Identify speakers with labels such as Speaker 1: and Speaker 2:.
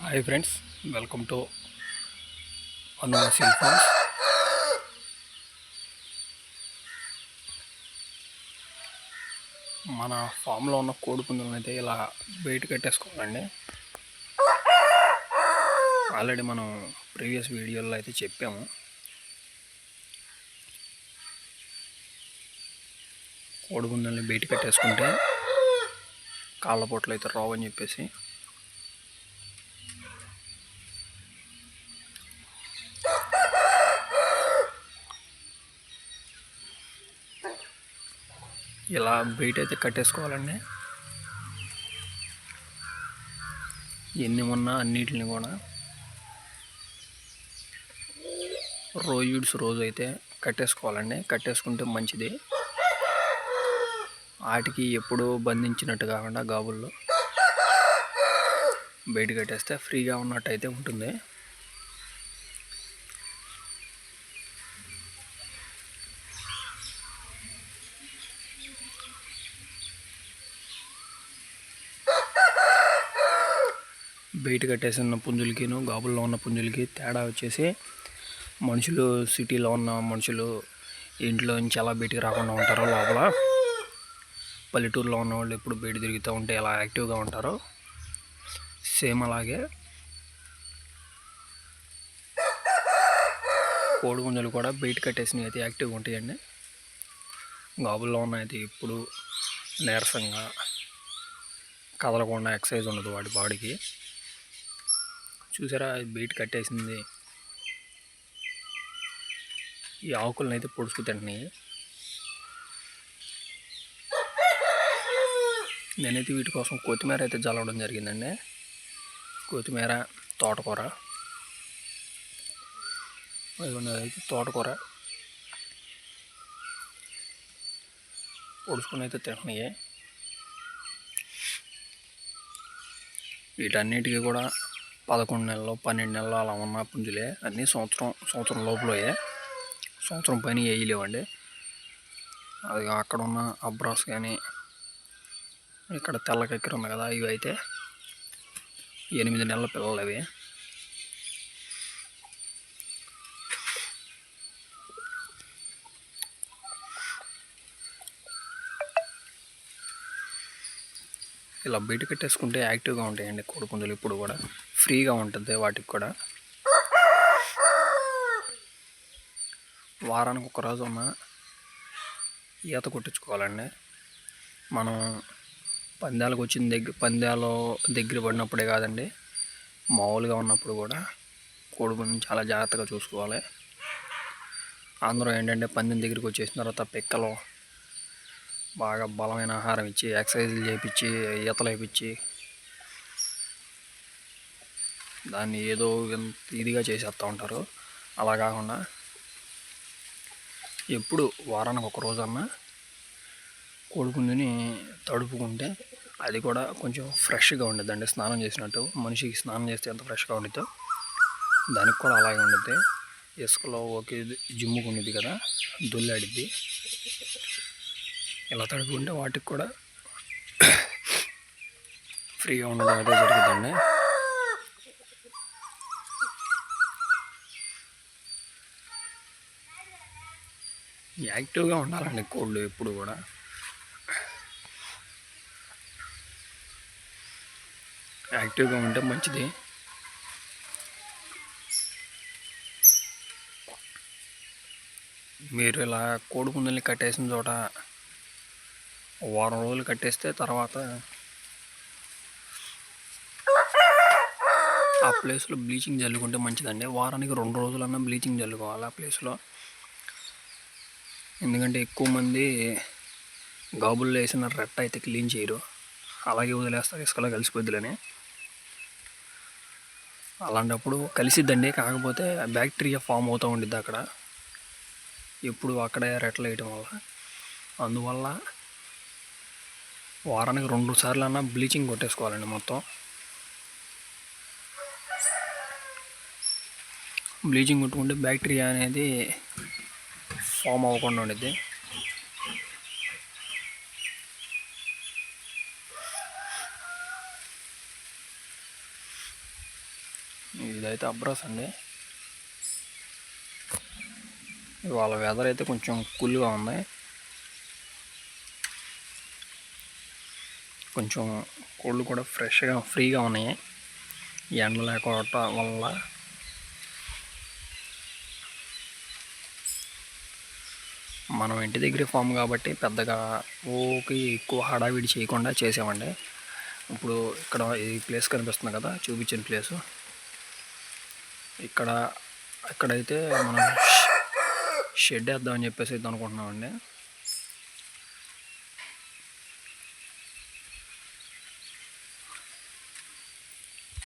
Speaker 1: Hi friends welcome to Anuvasil farms మన ఫామ్లో ఉన్న కోడిపుందులను అయితే ఇలా బయట కట్టేసుకోవాలండి. ఆల్రెడీ మనం ప్రీవియస్ వీడియోలో అయితే చెప్పాము. కోడి బయట కట్టేసుకుంటే కాళ్ళ పొట్లు అయితే రావని చెప్పేసి ఇలా బయట అయితే కట్టేసుకోవాలండి. ఎన్ని ఉన్నా అన్నిటిని కూడా రోజుడ్స్ రోజు అయితే కట్టేసుకోవాలండి. కట్టేసుకుంటే మంచిది. వాటికి ఎప్పుడూ బంధించినట్టు కాకుండా గాబుల్లో బయట కట్టేస్తే ఫ్రీగా ఉన్నట్టు అయితే ఉంటుంది. బయట కట్టేసిన పుంజులకిను గాబుల్లో ఉన్న పుంజులకి తేడా వచ్చేసి మనుషులు సిటీలో ఉన్న మనుషులు ఇంట్లో నుంచి ఎలా బయటికి రాకుండా ఉంటారో లోపల. పల్లెటూరులో ఉన్న వాళ్ళు ఎప్పుడు బయట తిరుగుతూ ఉంటే ఎలా యాక్టివ్గా ఉంటారో సేమ్ అలాగే కోడి గుంజలు కూడా బయట కట్టేసినవి అయితే యాక్టివ్గా ఉంటాయండి. గాబుల్లో ఉన్న అయితే ఇప్పుడు నీరసంగా కదలకుండా ఎక్సర్సైజ్ ఉండదు వాటి బాడీకి. చూసారా? అది బయట కట్టేసింది. ఈ ఆకులను అయితే పొడుచుకు తింటున్నాయి నేనైతే వీటి కోసం కొత్తిమీర అయితే జల్లవడం జరిగిందండి. కొత్తిమీర తోటకూర. అయితే తోటకూర. పొడుచుకుని అయితే తింటున్నాయి. వీటన్నిటికీ కూడా పదకొండు నెలలు పన్నెండు నెలలు అలా ఉన్న పుంజులే. అన్నీ సంవత్సరం సంవత్సరం లోపలయే. సంవత్సరం పైన వేయలేవండి అది అక్కడ ఉన్న అబ్రాస్ కానీ ఇక్కడ తెల్ల కక్కెర ఉంది కదా ఇవి అయితే ఎనిమిది నెలల పిల్లలు అవి. ఇలా బయట కట్టేసుకుంటే యాక్టివ్గా ఉంటాయండి కోడిపుంజులు ఇప్పుడు కూడా. ఫ్రీగా ఉంటుంది వాటికి కూడా. వారానికి ఒక రోజు ఉన్న ఈత కొట్టించుకోవాలండి. మనం పందాలకు వచ్చిన దగ్గర పందాలు దగ్గర పడినప్పుడే కాదండి మామూలుగా ఉన్నప్పుడు కూడా కోడిపుంజుని చాలా జాగ్రత్తగా చూసుకోవాలి. అందరూ ఏంటంటే పందెం దగ్గరికి వచ్చేసిన తర్వాత పిక్కలు బాగా బలమైన ఆహారం ఇచ్చి ఎక్సర్సైజులు చేయించి ఈతలు వేయించి దాన్ని ఏదో ఇదిగా చేసేస్తూ ఉంటారు అలా కాకుండా ఎప్పుడు వారానికి ఒక రోజన్నా కోడిపుంజుని తడుపుకుంటే అది కూడా కొంచెం ఫ్రెష్గా ఉండద్దండి స్నానం చేసినట్టు మనిషికి స్నానం చేస్తే ఎంత ఫ్రెష్గా ఉండిద్దో దానికి కూడా అలాగే ఉండిద్ది. ఇసుకలో ఒకే జిమ్ముకు ఉండిద్ది కదా దుల్లాడిద్ది. ఇలా తడుపుకుంటే వాటికి కూడా ఫ్రీగా ఉండడం అయితే జరుగుతుంది యాక్టివ్గా ఉండాలండి కోళ్ళు ఎప్పుడు కూడా. యాక్టివ్గా ఉంటే మంచిది. మీరు ఇలా కోడి పుంజుల్ని కట్టేసిన చోట వారం రోజులు కట్టేస్తే తర్వాత ఆ ప్లేస్లో బ్లీచింగ్ చల్లుకుంటే మంచిదండి. వారానికి రెండు రోజులన్నా బ్లీచింగ్ చల్లుకోవాలి ఆ ప్లేస్లో. ఎందుకంటే ఎక్కువ మంది గాబుల్లో వేసిన రెట్ట అయితే క్లీన్ చేయరు. అలాగే వదిలేస్తారు ఇసుకలో కలిసిపోద్దులని. అలాంటప్పుడు కలిసిద్దండి కాకపోతే బ్యాక్టీరియా ఫామ్ అవుతూ ఉండిద్ది అక్కడ. ఎప్పుడు అక్కడే రెట్టలు వేయటం వల్ల. అందువల్ల వారానికి రెండు సార్లు అన్నా బ్లీచింగ్ కొట్టేసుకోవాలండి మొత్తం. బ్లీచింగ్ కొట్టుకుంటే బ్యాక్టీరియా అనేది ఫామ్ అవ్వకుండా ఉండిద్ది. ఇదైతే అబ్రాస్ అండి. ఇవాళ వెదర్ అయితే కొంచెం కూల్గా ఉంది. కొంచెం కోళ్ళు కూడా ఫ్రెష్గా ఫ్రీగా ఉన్నాయి. ఎండ లేకపోవటం వల్ల మనం ఇంటి దగ్గర ఫామ్ కాబట్టి పెద్దగా ఓకి ఎక్కువ హడావిడి చేయకుండా చేసామండి ఇప్పుడు ఇక్కడ ఈ ప్లేస్ కనిపిస్తుంది కదా చూపించిన ప్లేసు. ఇక్కడ ఇక్కడైతే మనం షెడ్ వేద్దామని చెప్పేసి అయితే అనుకుంటున్నామండి.